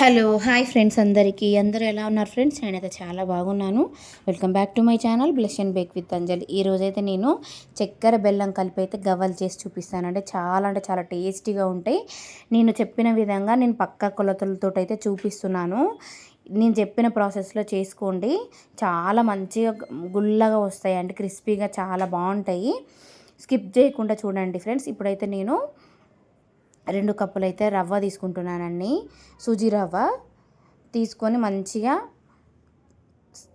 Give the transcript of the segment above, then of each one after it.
Hello hi friends అందరికీ. అందరూ ఎలా ఉన్నారు ఫ్రెండ్స్? నేనైతే చాలా బాగున్నాను. Welcome back to my channel blush and bake with Anjali. ఈ రోజైతే నేను చక్కెర బెల్లం కలిపి అయితే గవ్వలు చేసి చూపిస్తాను. అంటే చాలా అంటే చాలా టేస్టీగా ఉంటాయి. నేను చెప్పిన విధంగా నేను పక్క కొలతలతో అయితే చూపిస్తున్నాను. నేను చెప్పిన ప్రాసెస్లో చేసుకోండి. చాలా మంచిగా గుల్లగా వస్తాయి. అంటే క్రిస్పీగా చాలా బాగుంటాయి. స్కిప్ చేయకుండా చూడండి ఫ్రెండ్స్. ఇప్పుడైతే నేను రెండు కప్పులు అయితే రవ్వ తీసుకుంటున్నానండి. సూజీ రవ్వ తీసుకొని మంచిగా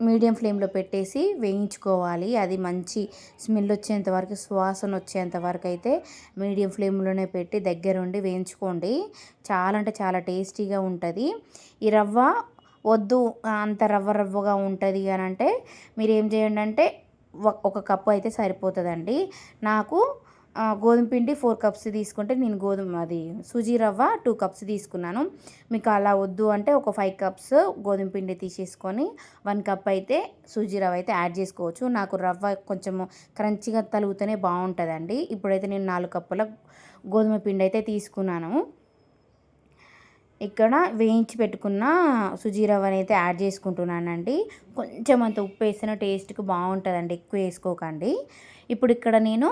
మీడియం ఫ్లేమ్లో పెట్టేసి వేయించుకోవాలి. అది మంచి స్మెల్ వచ్చేంత వరకు సువాసన వచ్చేంత వరకు అయితే మీడియం ఫ్లేమ్లోనే పెట్టి దగ్గరుండి వేయించుకోండి. చాలా అంటే చాలా టేస్టీగా ఉంటుంది. ఈ రవ్వ వద్దు అంత రవ్వ రవ్వగా ఉంటుంది అని అంటే మీరు ఏం చేయండి అంటే ఒక కప్పు అయితే సరిపోతుందండి. నాకు గోధుమ పిండి ఫోర్ కప్స్ తీసుకుంటే నేను గోధుమ అది సూజీ రవ్వ టూ కప్స్ తీసుకున్నాను. మీకు అలా వద్దు అంటే ఒక ఫైవ్ కప్స్ గోధుమ పిండి తీసేసుకొని వన్ కప్ అయితే సూజీ రవ్వ అయితే యాడ్ చేసుకోవచ్చు. నాకు రవ్వ కొంచెం క్రంచిగా తలుగుతూనే బాగుంటుందండి. ఇప్పుడైతే నేను నాలుగు కప్పుల గోధుమ పిండి అయితే తీసుకున్నాను. ఇక్కడ వేయించి పెట్టుకున్న సుజీ రవ్వని అయితే యాడ్ చేసుకుంటున్నానండి. కొంచెం అంత ఉప్పు వేసిన టేస్ట్కి బాగుంటుందండి. ఎక్కువ వేసుకోకండి. ఇప్పుడు ఇక్కడ నేను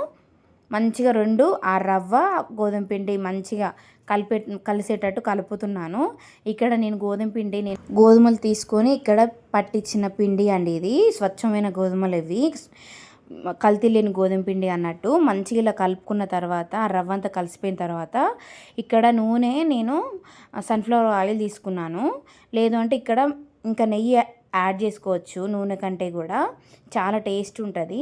మంచిగా రెండు ఆ రవ్వ గోధుమ పిండి మంచిగా కలిపే కలిసేటట్టు కలుపుతున్నాను. ఇక్కడ నేను గోధుమ పిండి నేను గోధుమలు తీసుకొని ఇక్కడ పట్టించిన పిండి అండి ఇది. స్వచ్ఛమైన గోధుమలు ఇవి. కల్తీ లేని గోధుమ పిండి అన్నట్టు మంచిగా ఇలా కలుపుకున్న తర్వాత ఆ రవ్వ అంతా కలిసిపోయిన తర్వాత ఇక్కడ నూనె నేను సన్ఫ్లవర్ ఆయిల్ తీసుకున్నాను. లేదు అంటే ఇక్కడ ఇంకా నెయ్యి యాడ్ చేసుకోవచ్చు నూనె కంటే కూడా. చాలా టేస్ట్ ఉంటుంది.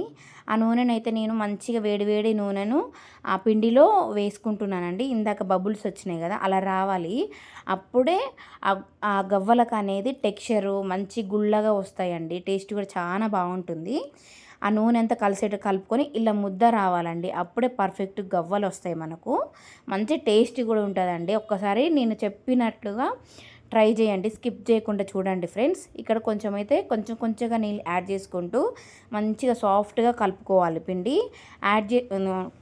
ఆ నూనెను అయితే నేను మంచిగా వేడివేడి నూనెను ఆ పిండిలో వేసుకుంటున్నానండి. ఇందాక బబుల్స్ వచ్చినాయి కదా అలా రావాలి. అప్పుడే ఆ గవ్వలకు అనేది టెక్స్చరు మంచి గుళ్ళగా వస్తాయండి. టేస్ట్ కూడా చాలా బాగుంటుంది. ఆ నూనె అంతా కలిసేట కలుపుకొని ఇలా ముద్ద రావాలండి. అప్పుడే పర్ఫెక్ట్ గవ్వలు వస్తాయి మనకు. మంచి టేస్ట్ కూడా ఉంటుందండి. ఒక్కసారి నేను చెప్పినట్లుగా ట్రై చేయండి స్కిప్ చేయకుండా చూడండి ఫ్రెండ్స్. ఇక్కడ కొంచెం అయితే కొంచెం కొంచెంగా నీళ్ళు యాడ్ చేసుకుంటూ మంచిగా సాఫ్ట్గా కలుపుకోవాలి పిండి. యాడ్ చే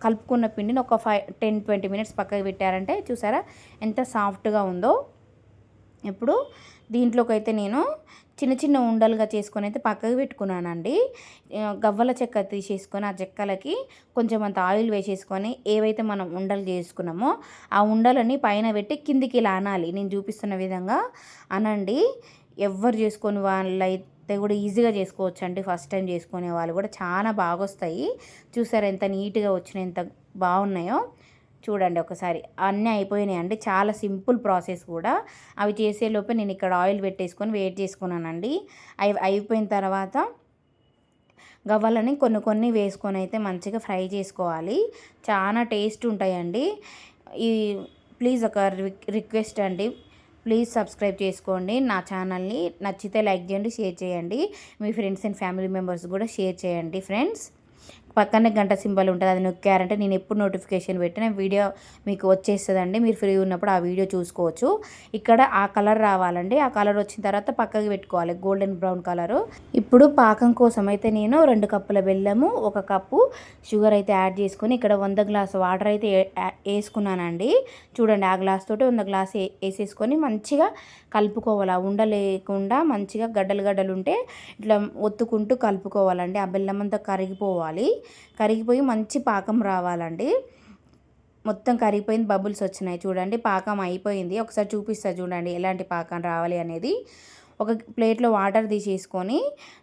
కలుపుకున్న పిండిని ఒక ఫైవ్ టెన్ ట్వంటీ మినిట్స్ పక్కకి పెట్టారంటే చూసారా ఎంత సాఫ్ట్గా ఉందో. ఇప్పుడు దీంట్లోకి అయితే నేను చిన్న చిన్న ఉండలుగా చేసుకొని అయితే పక్కకు పెట్టుకున్నానండి. గవ్వల చెక్క తీసేసుకొని ఆ చెక్కలకి కొంచెం అంత ఆయిల్ వేసేసుకొని ఏవైతే మనం ఉండలు చేసుకున్నామో ఆ ఉండలని పైన పెట్టి కిందికి ఇలా అనాలి. నేను చూపిస్తున్న విధంగా అనండి. ఎవరు చేసుకొని వాళ్ళైతే కూడా ఈజీగా చేసుకోవచ్చు అండి ఫస్ట్ టైం చేసుకునే వాళ్ళు కూడా చాలా బాగా వస్తాయి చూసారు ఎంత నీట్గా వచ్చినాయి ఎంత బాగున్నాయో. చూడండి ఒకసారి. అన్నీ అయిపోయినాయి అండి. చాలా సింపుల్ ప్రాసెస్ కూడా. అవి చేసేలోపే నేను ఇక్కడ ఆయిల్ పెట్టేసుకొని వెయిట్ చేసుకున్నానండి. అవి అయిపోయిన తర్వాత గవ్వలని కొన్ని కొన్ని వేసుకొని అయితే మంచిగా ఫ్రై చేసుకోవాలి. చాలా టేస్ట్ ఉంటాయండి. ఈ ప్లీజ్ ఒక రిక్వెస్ట్ అండి. ప్లీజ్ సబ్స్క్రైబ్ చేసుకోండి. నా ఛానల్ని నచ్చితే లైక్ చేయండి షేర్ చేయండి. మీ ఫ్రెండ్స్ అండ్ ఫ్యామిలీ మెంబర్స్ కూడా షేర్ చేయండి ఫ్రెండ్స్. పక్కనే గంట సింబల్ ఉంటుంది అది నొక్కారంటే నేను ఎప్పుడు నోటిఫికేషన్ పెట్టిన వీడియో మీకు వచ్చేస్తుందండి మీరు ఫ్రీ ఉన్నప్పుడు ఆ వీడియో చూసుకోవచ్చు. ఇక్కడ ఆ కలర్ రావాలండి ఆ కలర్ వచ్చిన తర్వాత పక్కకి పెట్టుకోవాలి గోల్డెన్ బ్రౌన్ కలరు ఇప్పుడు పాకం కోసం అయితే నేను రెండు కప్పుల బెల్లము ఒక కప్పు షుగర్ అయితే యాడ్ చేసుకొని ఇక్కడ వంద గ్లాస్ వాటర్ అయితే వేసుకున్నానండి. చూడండి ఆ గ్లాస్ తోటి వంద గ్లాస్ వేసేసుకొని మంచిగా కలుపుకోవాలి. ఆ ఉండలేకుండా మంచిగా గడ్డలు గడ్డలు ఉంటే ఇట్లా ఒత్తుకుంటూ కలుపుకోవాలండి ఆ బెల్లం అంతా కరిగిపోవాలి. కరిగిపోయి మంచి పాకం రావాలండి. మొత్తం కరిగిపోయింది బబుల్స్ వచ్చినాయి చూడండి. పాకం అయిపోయింది. ఒకసారి చూపిస్తా చూడండి ఎలాంటి పాకం రావాలి అనేది. ఒక ప్లేట్లో వాటర్ తీసేసుకొని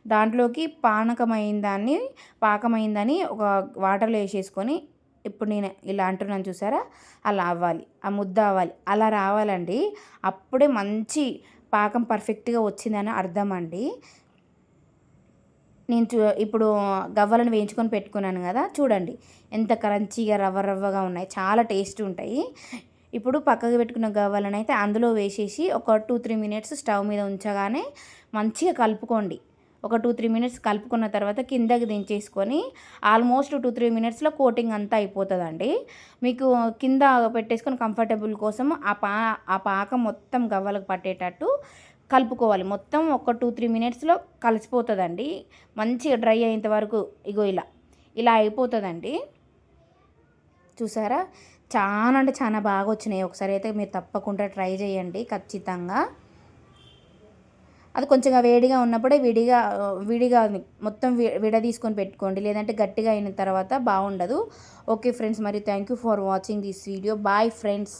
దాంట్లోకి పానకమైన దాన్ని పాకమైందని ఒక వాటర్లో వేసేసుకొని ఇప్పుడు నేను ఇలా అంటున్నాను చూసారా? అలా అవ్వాలి. ఆ ముద్ద అవ్వాలి. అలా రావాలండి. అప్పుడే మంచి పాకం పర్ఫెక్ట్గా వచ్చిందని అర్థం అండి. నేను చూ ఇప్పుడు గవ్వలను వేయించుకొని పెట్టుకున్నాను కదా చూడండి. ఎంత క్రంచీగా రవ్వ రవ్వగా ఉన్నాయి. చాలా టేస్ట్ ఉంటాయి. ఇప్పుడు పక్కకు పెట్టుకున్న గవ్వలను అయితే అందులో వేసేసి ఒక టూ త్రీ మినిట్స్ స్టవ్ మీద ఉంచగానే మంచిగా కలుపుకోండి. ఒక టూ త్రీ మినిట్స్ కలుపుకున్న తర్వాత కిందకి దించేసుకొని ఆల్మోస్ట్ టూ త్రీ మినిట్స్లో కోటింగ్ అంతా అయిపోతుందండి. మీకు కింద పెట్టేసుకొని కంఫర్టబుల్ కోసం ఆ పా ఆ పాక మొత్తం గవ్వలకు పట్టేటట్టు కలుపుకోవాలి. మొత్తం ఒక టూ త్రీ మినిట్స్లో కలిసిపోతుందండి. మంచిగా డ్రై అయ్యేంత వరకు ఇగో ఇలా ఇలా అయిపోతుందండి. చూసారా? చాలా అంటే చాలా బాగా వచ్చినాయి. ఒకసారి అయితే మీరు తప్పకుండా ట్రై చేయండి ఖచ్చితంగా. అది కొంచెంగా వేడిగా ఉన్నప్పుడే విడిగా విడిగా మొత్తం విడ తీసుకొని పెట్టుకోండి. లేదంటే గట్టిగా అయిన తర్వాత బాగుండదు. ఓకే ఫ్రెండ్స్ మరి thank you for watching this video. Bye friends.